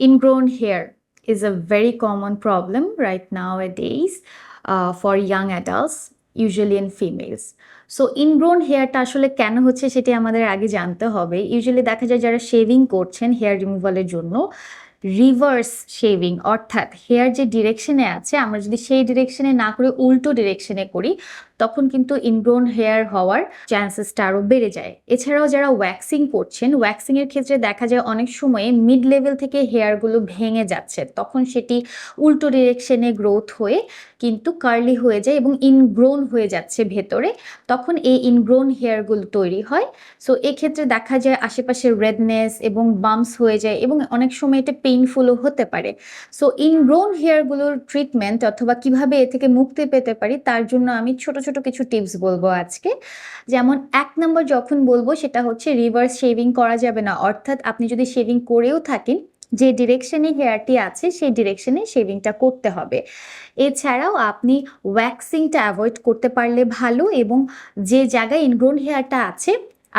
Ingrown hair is a very common problem right nowadays uh, for young adults, usually in females. So ingrown হেয়ারটা আসলে কেন হচ্ছে সেটি আমাদের আগে জানতে হবে। ইউজুয়ালি দেখা যায় যারা শেভিং করছেন হেয়ার রিমুভালের জন্য রিভার্স শেভিং অর্থাৎ হেয়ার যে ডিরেকশনে আছে, আমরা যদি সেই ডিরেকশনে না করে উল্টো ডিরেকশনে করি, তখন কিন্তু ইনগ্রোন হেয়ার হওয়ার চান্সেসটা আরও বেড়ে যায়। এছাড়াও যারা ওয়্যাক্সিং করছেন ওয়্যাক্সিংয়ের ক্ষেত্রে দেখা যায় অনেক সময়ে মিড লেভেল থেকে হেয়ারগুলো ভেঙে যাচ্ছে, তখন সেটি উল্টো ডিরেকশনে গ্রোথ হয়ে কিন্তু কার্লি হয়ে যায় এবং ইনগ্রোন হয়ে যাচ্ছে ভেতরে। তখন এই ইনগ্রোন হেয়ারগুলো তৈরি হয় সো এক্ষেত্রে দেখা যায় আশেপাশে রেডনেস এবং বাম্পস হয়ে যায় এবং অনেক সময় এটা পেইনফুলও হতে পারে। সো ইনগ্রোন হেয়ারগুলোর ট্রিটমেন্ট অথবা কীভাবে এ থেকে মুক্তি পেতে পারি, তার জন্য আমি ছোট ছোট কিছু টিপস বলব আজকে। যেমন এক নম্বর যখন বলব, সেটা হচ্ছে রিভার্স শেভিং করা যাবে না। অর্থাৎ আপনি যদি শেভিং করেও থাকেন যে ডিরেকশনে হেয়ারটি আছে, সেই ডিরেকশনে শেভিংটা করতে হবে। এছাড়াও আপনি ওয়্যাক্সিংটা অ্যাভয়েড করতে পারলে ভালো এবং যে জায়গায় ইনগ্রোন হেয়ারটা আছে,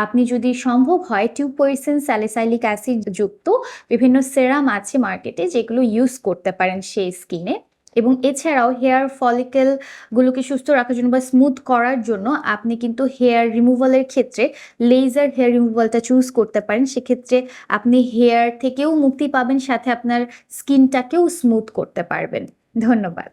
আপনি যদি সম্ভব হয় টু পার্সেন্ট স্যালিসাইলিক অ্যাসিড যুক্ত বিভিন্ন সেরাম আছে মার্কেটে যেগুলো ইউজ করতে পারেন সেই স্কিনে এবং এছাড়াও হেয়ার ফলিকেলগুলোকে সুস্থ রাখার জন্য বা স্মুথ করার জন্য আপনি কিন্তু হেয়ার রিমুভালের ক্ষেত্রে লেজার হেয়ার রিমুভালটা চুজ করতে পারেন। সেক্ষেত্রে আপনি হেয়ার থেকেও মুক্তি পাবেন, সাথে আপনার স্কিনটাকেও স্মুথ করতে পারবেন। ধন্যবাদ।